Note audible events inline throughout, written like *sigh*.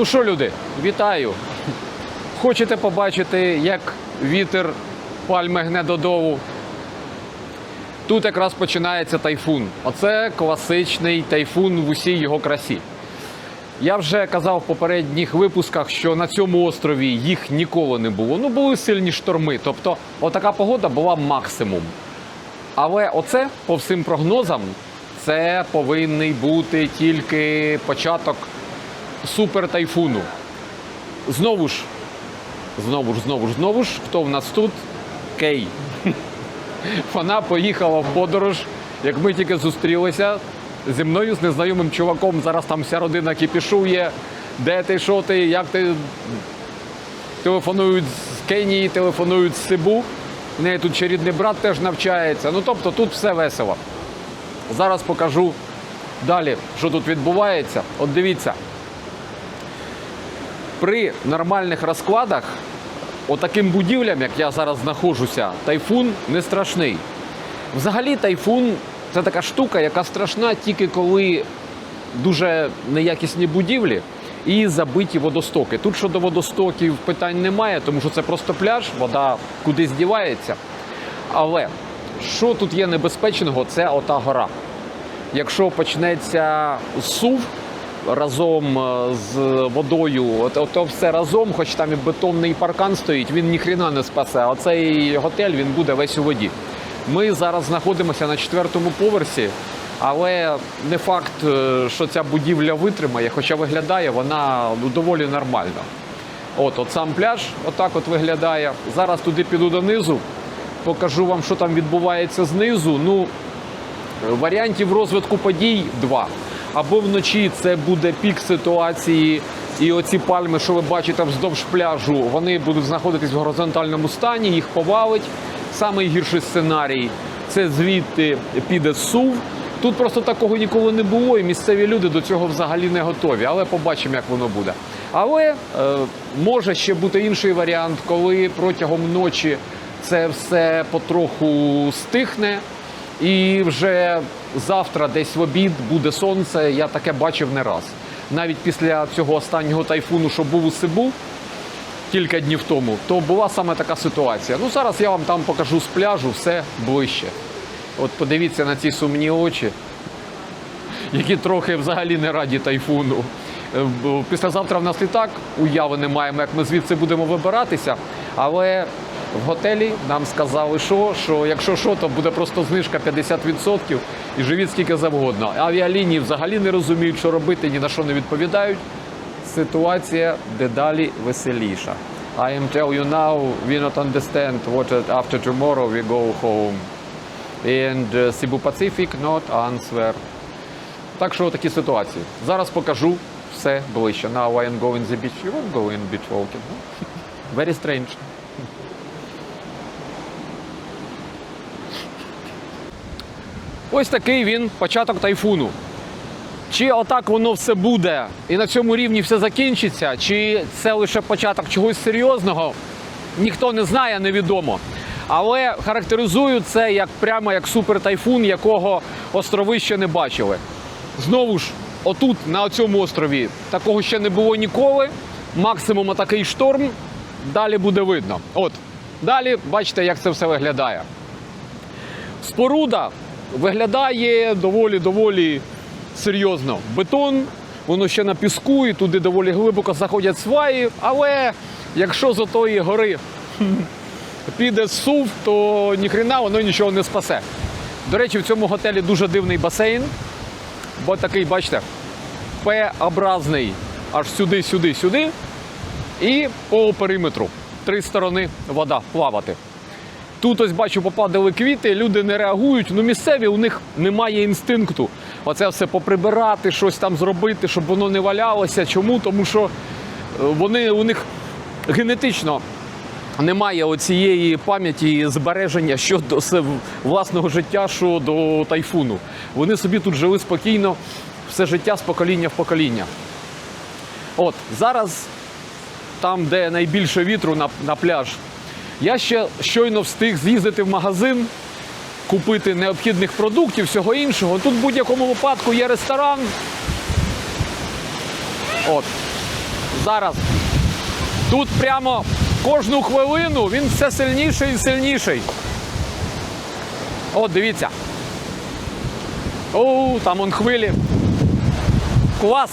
Ну що, люди, вітаю! Хочете побачити, як вітер пальми гне додолу? Тут якраз починається тайфун. Оце класичний тайфун в усій його красі. Я вже казав в попередніх випусках, що на цьому острові їх ніколи не було. Ну, були сильні шторми. Тобто, отака погода була максимум. Але оце, по всім прогнозам, це повинний бути тільки початок супертайфуну. Знову ж, знову ж, знову ж, знову ж, хто в нас тут? Кей. *laughs* Вона поїхала в подорож, як ми тільки зустрілися зі мною, з незнайомим чуваком. Зараз там вся родина кіпішує. Де ти, що ти, як ти? Телефонують з Кенії, телефонують з Сибу. В неї тут ще рідний брат теж навчається. Ну тобто тут все весело. Зараз покажу далі, що тут відбувається. От дивіться. При нормальних розкладах, отаким будівлям, як я зараз знаходжуся, тайфун не страшний. Взагалі, тайфун це така штука, яка страшна тільки коли дуже неякісні будівлі і забиті водостоки. Тут щодо водостоків питань немає, тому що це просто пляж, вода кудись дівається. Але що тут є небезпечного, це ота гора. Якщо почнеться сув разом е, з водою, от, от, все разом, хоч там і бетонний паркан стоїть, він ніхрена не спасе. А цей готель він буде весь у воді. Ми зараз знаходимося на четвертому поверсі, але не факт, е, що ця будівля витримає, хоча виглядає вона ну, доволі нормально. От, от сам пляж, отак от виглядає. Зараз туди піду донизу, покажу вам, що там відбувається знизу. Ну, Варіантів розвитку подій два. Або вночі це буде пік ситуації, і оці пальми, що ви бачите вздовж пляжу, вони будуть знаходитись в горизонтальному стані, їх повалить. Самий гірший сценарій це звідти піде сув. Тут просто такого ніколи не було, і місцеві люди до цього взагалі не готові. Але побачимо, як воно буде. Але е, може ще бути інший варіант, коли протягом ночі це все потроху стихне. І вже завтра, десь в обід, буде сонце. Я таке бачив не раз. Навіть після цього останнього тайфуну, що був у Сибу кілька днів тому, то була саме така ситуація. Ну зараз я вам там покажу з пляжу все ближче. От подивіться на ці сумні очі, які трохи взагалі не раді тайфуну. Е, Післязавтра в нас літак, уяви не маємо, як ми звідси будемо вибиратися. Але в готелі нам сказали, що, що якщо що, то буде просто знижка 50% і живіть скільки завгодно. Авіалінії взагалі не розуміють, що робити, ні на що не відповідають. Ситуація дедалі веселіша. I am tell you now, we not understand what after tomorrow we go home. And uh, Cebu Pacific not answer. Так що такі ситуації. Зараз покажу все ближче. Now I am going the beach. You won't go in beach walking. *laughs* Very strange. Ось такий він початок тайфуну. Чи отак воно все буде і на цьому рівні все закінчиться, чи це лише початок чогось серйозного, ніхто не знає, невідомо. Але характеризую це як прямо як супертайфун, якого острови ще не бачили. Знову ж, отут, на цьому острові, такого ще не було ніколи. Максимум такий шторм. Далі буде видно. От, далі бачите, як це все виглядає. Споруда виглядає доволі-доволі серйозно. Бетон, воно ще на піску, і туди доволі глибоко заходять сваї. Але якщо з отої гори піде сув, то ніхрена воно нічого не спасе. До речі, в цьому готелі дуже дивний басейн, бо такий, бачите, П-образний аж сюди, сюди, сюди. І по периметру. Три сторони вода плавати. Тут ось бачу, попадали квіти, люди не реагують. Ну місцеві у них немає інстинкту. Оце все поприбирати, щось там зробити, щоб воно не валялося. Чому? Тому що е, вони у них генетично немає оцієї пам'яті збереження щодо власного життя щодо тайфуну. Вони собі тут жили спокійно все життя з покоління в покоління. От зараз там, де найбільше вітру на, на пляж. Я ще щойно встиг з'їздити в магазин, купити необхідних продуктів, всього іншого. Тут в будь-якому випадку є ресторан. От. зараз. Тут прямо кожну хвилину він все сильніший і сильніший. От, дивіться. О, там он хвилі. Клас.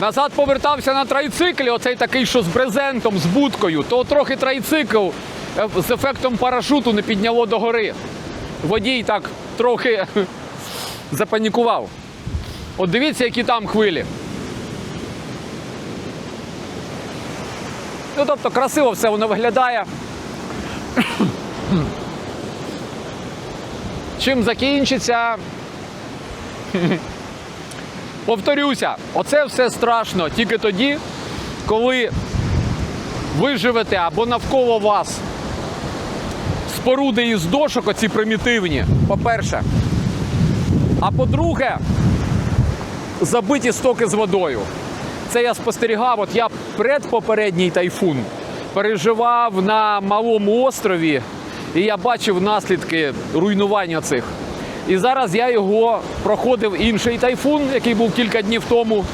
Назад повертався на трайциклі, оцей такий, що з брезентом, з будкою, то трохи трайцикл е, з ефектом парашуту не підняло до гори. Водій так трохи *laughs* запанікував. От дивіться, які там хвилі. Ну, тобто красиво все воно виглядає. *coughs* Чим закінчиться? *laughs* Повторюся, оце все страшно тільки тоді, коли ви живете або навколо вас споруди із дошок, оці примітивні, по-перше. А по-друге, забиті стоки з водою. Це я спостерігав. От я предпопередній тайфун переживав на малому острові, і я бачив наслідки руйнування цих. І зараз я його проходив інший тайфун, який був кілька днів тому,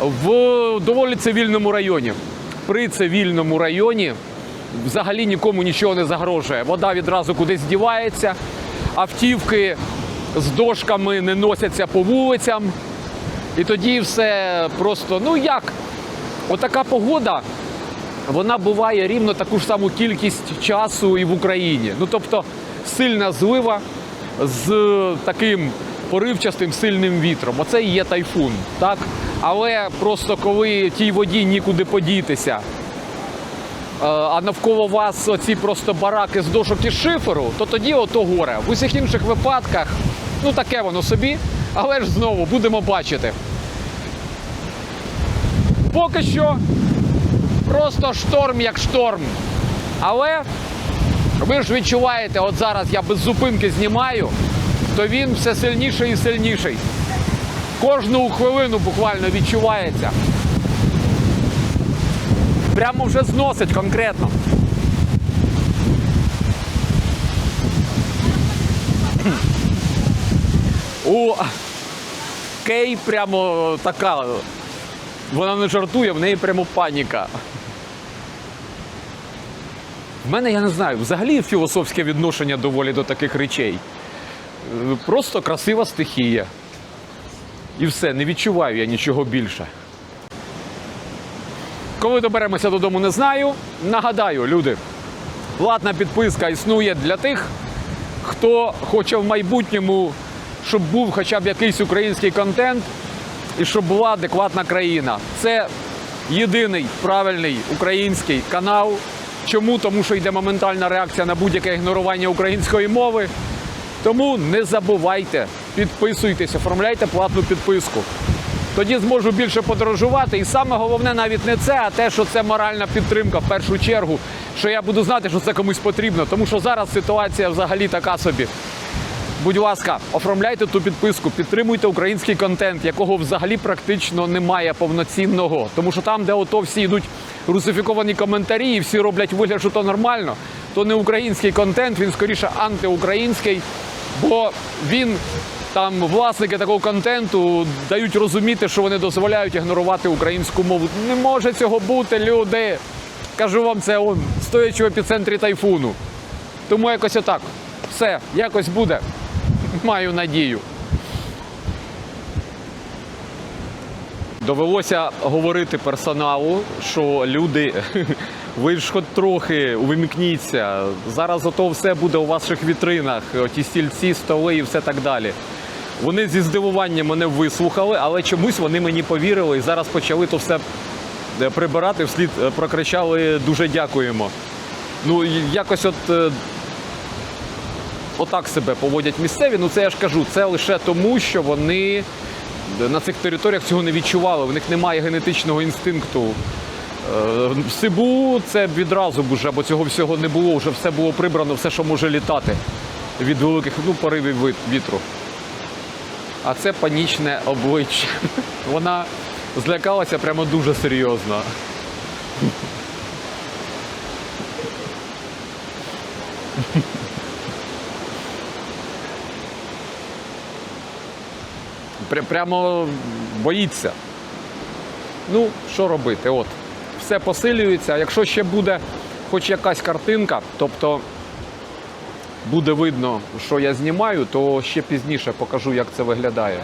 в доволі цивільному районі. При цивільному районі взагалі нікому нічого не загрожує. Вода відразу кудись дівається, автівки з дошками не носяться по вулицям. І тоді все просто, ну як? Отака погода, вона буває рівно таку ж саму кількість часу і в Україні. Ну тобто сильна злива з таким поривчастим сильним вітром. Оце і є тайфун, так? Але просто коли тій воді нікуди подітися, е, а навколо вас оці просто бараки з дошок і шиферу, то тоді ото горе. В усіх інших випадках, ну таке воно собі, але ж знову будемо бачити. Поки що просто шторм як шторм. Але ви ж відчуваєте, от зараз я без зупинки знімаю, то він все сильніший і сильніший. Кожну хвилину буквально відчувається. Прямо вже зносить конкретно. *clears throat* У Кей прямо така. Вона не жартує, в неї прямо паніка. В мене я не знаю, взагалі філософське відношення доволі до таких речей. Просто красива стихія. І все, не відчуваю я нічого більше. Коли доберемося додому, не знаю. Нагадаю, люди, платна підписка існує для тих, хто хоче в майбутньому, щоб був хоча б якийсь український контент і щоб була адекватна країна. Це єдиний правильний український канал. Чому? Тому що йде моментальна реакція на будь-яке ігнорування української мови. Тому не забувайте, підписуйтесь, оформляйте платну підписку. Тоді зможу більше подорожувати. І саме головне навіть не це, а те, що це моральна підтримка в першу чергу, що я буду знати, що це комусь потрібно. Тому що зараз ситуація взагалі така собі. Будь ласка, оформляйте ту підписку, підтримуйте український контент, якого взагалі практично немає повноцінного. Тому що там, де ото всі йдуть русифіковані коментарі, і всі роблять вигляд, що то нормально, то не український контент, він скоріше антиукраїнський, бо він. Там власники такого контенту дають розуміти, що вони дозволяють ігнорувати українську мову. Не може цього бути, люди. Кажу вам це он, стоячи в епіцентрі тайфуну. Тому якось отак. Все, якось буде. Маю надію. Довелося говорити персоналу, що люди, *laughs* ви ж хоч трохи увімікніться. Зараз ото все буде у ваших вітринах, ті стільці, столи і все так далі. Вони зі здивуванням мене вислухали, але чомусь вони мені повірили і зараз почали то все е, прибирати, вслід е, прокричали дуже дякуємо. Ну, якось от е, отак себе поводять місцеві. Ну це я ж кажу, це лише тому, що вони на цих територіях цього не відчували. В них немає генетичного інстинкту. Е, В Сибу це відразу б уже, бо цього всього не було, вже все було прибрано, все, що може літати від великих ну, поривів вітру. А це панічне обличчя. *laughs* Вона злякалася прямо дуже серйозно. Прямо боїться. Ну, що робити? От, все посилюється. Якщо ще буде хоч якась картинка, тобто буде видно, що я знімаю, то ще пізніше покажу, як це виглядає.